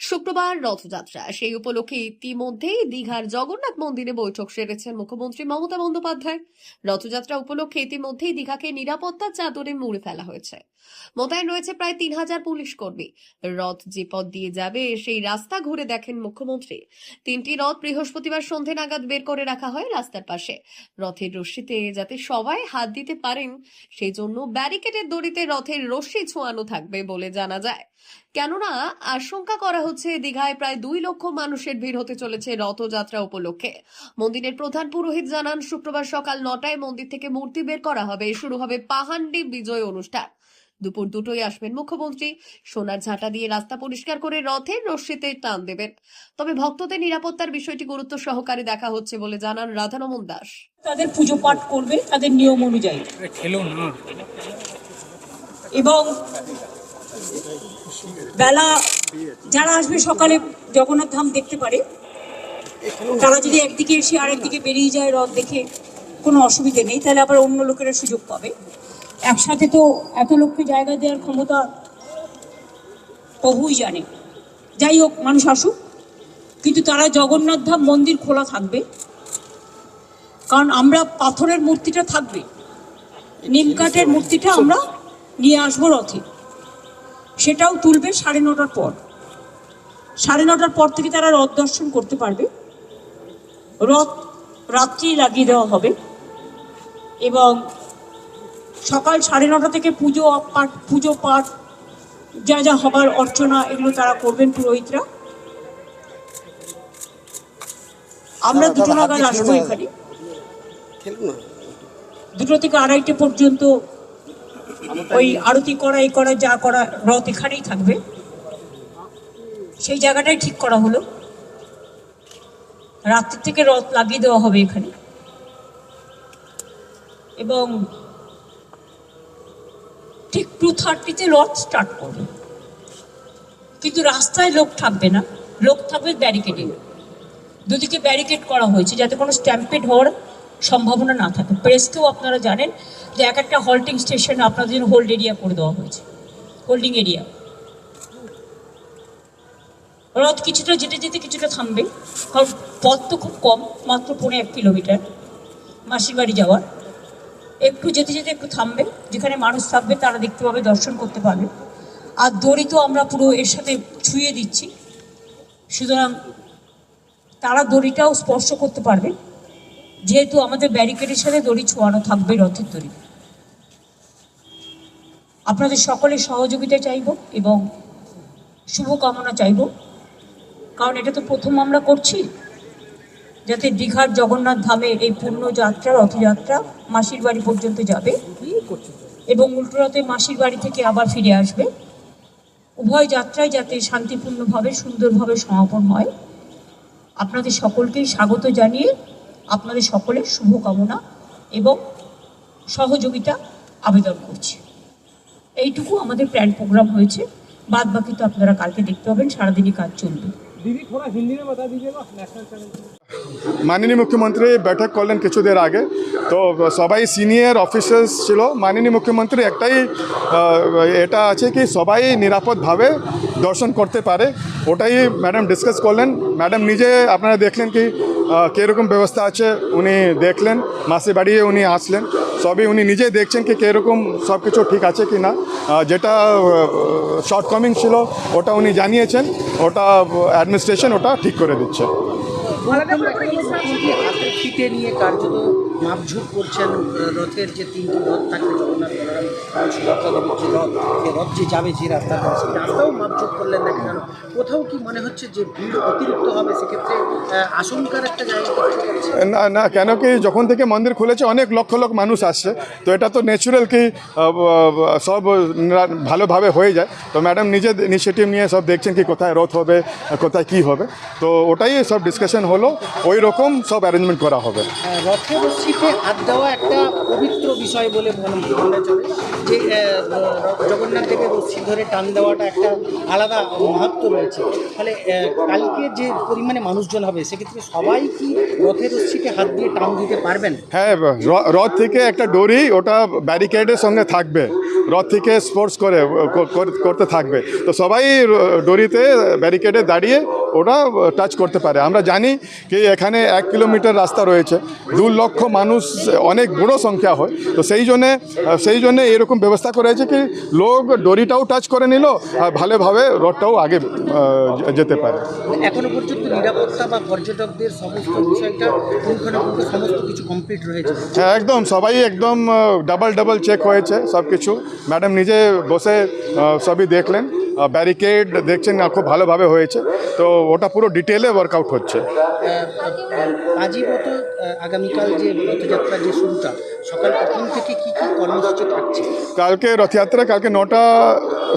শুক্রবার রথযাত্রা। সেই উপলক্ষে ইতিমধ্যেই দীঘার জগন্নাথ মন্দিরে বৈঠক সেরেছেন মুখ্যমন্ত্রী মমতা বন্দ্যোপাধ্যায়। রথযাত্রা উপলক্ষে ইতিমধ্যেই দীঘাকে নিরাপত্তার চাদরে মুড়ে ফেলা হয়েছে। মোতায়েন রয়েছে প্রায় তিন হাজার পুলিশ কর্মী। রথ যে পথ দিয়ে যাবে, সেই রাস্তা ঘুরে দেখেন মুখ্যমন্ত্রী। তিনটি রথ বৃহস্পতিবার সন্ধে নাগাদ বের করে রাখা হয় রাস্তার পাশে। রথের রশ্মিতে যাতে সবাই হাত দিতে পারেন সেই জন্য ব্যারিকেডের দড়িতে রথের রশ্মি ছোঁয়ানো থাকবে বলে জানা যায়। কেননা আশঙ্কা করা হচ্ছে দীঘায় প্রায় দুই লক্ষ মানুষের ভিড় হতে চলেছে রথযাত্রা উপলক্ষে। মন্দিরের প্রধান পুরোহিত জানান শুক্রবার সকাল নটায় মন্দির থেকে মূর্তি বের করা হবে। শুরু হবে পাহান্ডি বিজয় অনুষ্ঠান। দুপুর দুটোই আসবেন মুখ্যমন্ত্রী। সোনার ঝাঁটা দিয়ে রাস্তা পরিষ্কার করে রথের রশ্মিতে টান দেবেন। তবে ভক্তদের নিরাপত্তার বিষয়টি গুরুত্ব সহকারে দেখা হচ্ছে বলে জানান রাধারমন দাস। তাদের পুজো পাঠ করবে তাদের নিয়ম অনুযায়ী। এবং বেলা যারা আসবে সকালে জগন্নাথ ধাম দেখতে পারে, তারা যদি একদিকে এসে আরেকদিকে বেরিয়ে যায় রথ দেখে, কোনো অসুবিধে নেই, তাহলে আবার অন্য লোকেরা সুযোগ পাবে। একসাথে তো এত লোককে জায়গা দেওয়ার ক্ষমতা প্রভুই জানে। যাই হোক, মানুষ আসুক, কিন্তু তারা জগন্নাথ ধাম মন্দির খোলা থাকবে। কারণ আমরা পাথরের মূর্তিটা থাকবে নিম কাঠের মূর্তিটা আমরা নিয়ে আসব রথে। সেটাও তুলবে সাড়ে নটার পর। সাড়ে নটার পর থেকে তারা রথ দর্শন করতে পারবে। রথ রাত্রি লাগিয়ে দেওয়া হবে এবং সকাল সাড়ে নটা থেকে পুজো পাঠ পুজো পাঠ যা যা হবার অর্চনা এগুলো তারা করবেন পুরোহিতরা। আমরা দুটো নাগাদ আসব এখানে। দুটো থেকে আড়াইটে পর্যন্ত ওই আরতি করা, এই করা, যা করা, রথ এখানেই থাকবে। সেই জায়গাটাই ঠিক করা হলো। রাত্রি থেকে রথ লাগিয়ে দেওয়া হবে এখানে। এবং ঠিক টু থার্টিতে রথ স্টার্ট করবে। কিন্তু রাস্তায় লোক থাকবে না। লোক থাকবে ব্যারিকেডে দুদিকে ব্যারিকেড করা হয়েছে, যাতে কোনো স্ট্যাম্পেড হওয়ার সম্ভাবনা না থাকে। প্রেসকেও আপনারা জানেন যে এক একটা হল্টিং স্টেশন আপনাদের জন্য হোল্ড এরিয়া করে দেওয়া হয়েছে। হোল্ডিং এরিয়া রথ কিছুটা যেতে যেতে কিছুটা থামবে। কারণ পথ তো খুব কম, মাত্র পৌনে এক কিলোমিটার মাসির বাড়ি যাওয়ার। একটু যেতে যেতে একটু থামবে। যেখানে মানুষ থাকবে তারা দেখতে পাবে, দর্শন করতে পারবে। আর দড়ি তো আমরা পুরো এর সাথে ছুঁয়ে দিচ্ছি। সুতরাং তারা দড়িটাও স্পর্শ করতে পারবে। যেহেতু আমাদের ব্যারিকেডের সাথে দড়ি ছোঁয়ানো থাকবে রথের দড়ি আপনাদের সকলের সহযোগিতা চাইব এবং শুভকামনা চাইব। কারণ এটা তো প্রথম আমরা করছি। যাতে দীঘার জগন্নাথ ধামের এই পূর্ণ যাত্রা, রথযাত্রা মাসির বাড়ি পর্যন্ত যাবে এবং উল্টোরথে মাসির বাড়ি থেকে আবার ফিরে আসবে। উভয় যাত্রায় যাতে শান্তিপূর্ণভাবে, সুন্দরভাবে সমাপন হয়। আপনাদের সকলকেই স্বাগত জানিয়ে আপনাদের সকলের শুভকামনা এবং সহযোগিতা আবেদন করছি। এইটুকু আমাদের প্ল্যান প্রোগ্রাম হয়েছে। বাদ বাকি তো আপনারা কালকে দেখতে পাবেন সারাদিনই কাজ চলবে। মাননীয় মুখ্যমন্ত্রী বৈঠক করলেন কিছুদের আগে। তো সবাই সিনিয়র অফিসার্স ছিল। মাননীয় মুখ্যমন্ত্রী একটাই এটা আছে কি সবাই নিরাপদভাবে দর্শন করতে পারে। ওটাই ম্যাডাম ডিসকাস করলেন। ম্যাডাম নিজে আপনারা দেখলেন কি কীরকম ব্যবস্থা আছে উনি দেখলেন। মাসে বাড়িয়ে উনি আসলেন। সবই উনি নিজেই দেখছেন কি কীরকম সব কিছু ঠিক আছে কি না। যেটা শর্টকামিং ছিল, ওটা উনি জানিয়েছেন, ওটা অ্যাডমিনিস্ট্রেশন ওটা ঠিক করে দিচ্ছে। নিয়ে কার্যত মাপঝুপ করছেন রথের যে তিনটি রথ থাকবে জগন্নাথ বলরাম, সুভদ্রা দেবীর যে রথ যে রথ যে যাবে যে রাস্তাটা সেই রাস্তাও মাপঝুপ করলেন না কেন? কোথাও কি মনে হচ্ছে যে ভিড় অতিরিক্ত হবে সেক্ষেত্রে আশঙ্কার একটা জায়গা না না কেন কি যখন থেকে মন্দির খুলেছে অনেক লক্ষ লক্ষ মানুষ আসছে তো এটা তো ন্যাচুরাল কি সব ভালোভাবে হয়ে যায়। তো ম্যাডাম নিজে ইনিশিয়েটিভ নিয়ে সব দেখছেন কি কোথায় রথ হবে কোথায় কি হবে। তো ওটাই সব ডিসকাশন হলো ওই রকম সব অ্যারেঞ্জমেন্ট করা হবে। আহ, রশ্মিতে হাত দেওয়া একটা পবিত্র বিষয় বলে মনে চলে। যে জগন্নাথ দেবের রশ্মি ধরে টান দেওয়াটা একটা আলাদা মাহাত্ম রয়েছে। তাহলে কালকে যে পরিমাণে মানুষজন হবে, সেক্ষেত্রে সবাই কি রথের রশ্মিকে হাত দিয়ে টান দিতে পারবেন? হ্যাঁ রথ থেকে একটা ডোরি ওটা ব্যারিকেডের সঙ্গে থাকবে। রথ থেকে স্পোর্টস করে করতে থাকবে। তো সবাই ডরিতে ব্যারিকেডে দাঁড়িয়ে ওটা টাচ করতে পারে। আমরা জানি কি এখানে এক কিলোমিটার রাস্তা রয়েছে। দু লক্ষ মানুষ অনেক বড় সংখ্যা হয়। তো সেই জন্যে সেই জন্যে এরকম ব্যবস্থা করেছে কি লোক দড়িটাও টাচ করে নিল আর ভালোভাবে রথটাও আগে যেতে পারে। এখনও পর্যন্ত নিরাপত্তা বা পর্যটকদের সমস্ত বিষয়টা সমস্ত কিছু কমপ্লিট রয়েছে। হ্যাঁ একদম সবাই একদম ডাবল ডাবল চেক হয়েছে সব কিছু ম্যাডাম নিজে বসে সবই দেখলেন। ব্যারিকেড দেখছেন খুব ভালোভাবে হয়েছে। তো ওটা পুরো ডিটেলে ওয়ার্কআউট হচ্ছে। আজীবত আগামীকাল যে রথযাত্রার যে শুরুটা সকাল কখন থেকে কি কি কর্মসূচি থাকছে? কালকে রথযাত্রা কালকে নটা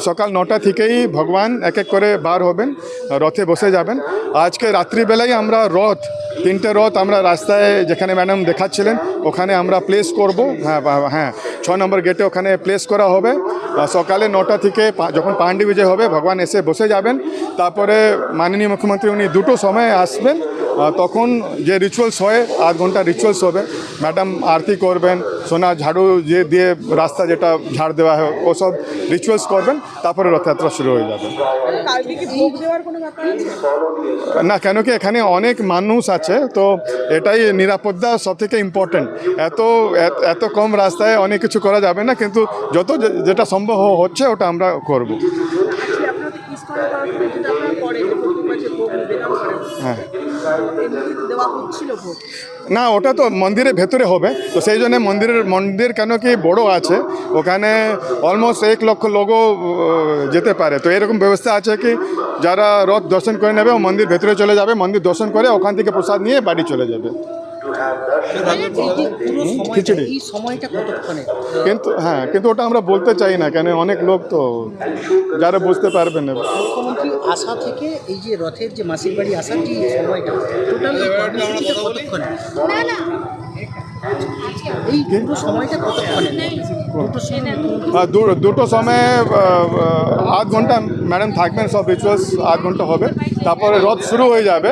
সকাল নটা থেকেই ভগবান এক এক করে বার হবেন, রথে বসে যাবেন। আজকে রাত্রিবেলায় আমরা রথ, তিনটে রথ আমরা রাস্তায় যেখানে ম্যাডাম দেখাচ্ছিলেন, ওখানে আমরা প্লেস করব। হ্যাঁ হ্যাঁ ছ নম্বর গেটে ওখানে প্লেস করা হবে। সকালে নটা থেকে যখন পাণ্ডি বিজয় হবে, ভগবান এসে বসে যাবেন। তারপরে মাননীয় মুখ্যমন্ত্রী, উনি দুটো সময় আসবেন। তখন যে রিচুয়ালস হয় আধ ঘণ্টা রিচুয়ালস হবে। ম্যাডাম আরতি করবেন সোনা ঝাড়ু যে দিয়ে রাস্তা যেটা ঝাড় দেওয়া হয় ওসব রিচুয়ালস করবেন তারপরে রথযাত্রা শুরু হয়ে যাবে। না কেন কি এখানে অনেক মানুষ আছে তো এটাই নিরাপত্তা সব থেকে ইম্পর্টেন্ট এত- এত কম রাস্তায় অনেক কিছু করা যাবে না কিন্তু যত যেটা সম্ভব হচ্ছে ওটা আমরা করব। না, ওটা তো মন্দিরের ভেতরে হবে। তো সেই জন্য মন্দিরের, মন্দির কেন কি বড় আছে? ওখানে অলমোস্ট এক লক্ষ লোকও যেতে পারে। তো এরকম ব্যবস্থা আছে কি, যারা রথ দর্শন করে নেবে, ও মন্দির ভেতরে চলে যাবে, মন্দির দর্শন করে ওখান থেকে প্রসাদ নিয়ে বাড়ি চলে যাবে। এই যে পুরো সময়টা খিচুড়ি। এই সময়টা কতক্ষণে? কিন্তু হ্যাঁ কিন্তু ওটা আমরা বলতে চাই না কেন অনেক লোক তো যারা বুঝতে পারবেন না। মুখ্যমন্ত্রী আসা থেকে এই যে রথের যে মাসির বাড়ি আসার যে সময়টা টোটাল কতক্ষণে? এই দুটো সময়টা কতক্ষণে? দুটো সময় দু- দুটো সময় আধ ঘণ্টা ম্যাডাম থাকবেন, সব রিচুয়ালস আধ ঘণ্টা হবে। তারপরে রথ শুরু হয়ে যাবে।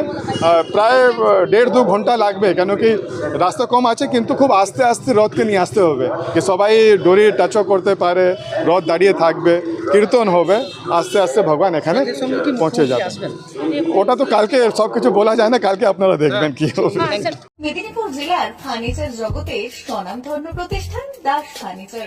প্রায় দেড় দু ঘণ্টা লাগবে, কেন কি রাস্তা কম আছে, কিন্তু খুব আস্তে আস্তে রথকে নিয়ে আসতে হবে। কি সবাই ডোরি টাচও করতে পারে, রথ দাঁড়িয়ে থাকবে, কীর্তন হবে, আস্তে আস্তে ভগবান এখানে পৌঁছে যাবে। ওটা তো কালকে সব কিছু বলা যায় না, কালকে আপনারা দেখবেন কি হবে। মেদিনীপুর জেলার ফার্নিচার জগতের স্বনামধন্য প্রতিষ্ঠান, দাস ফার্নিচার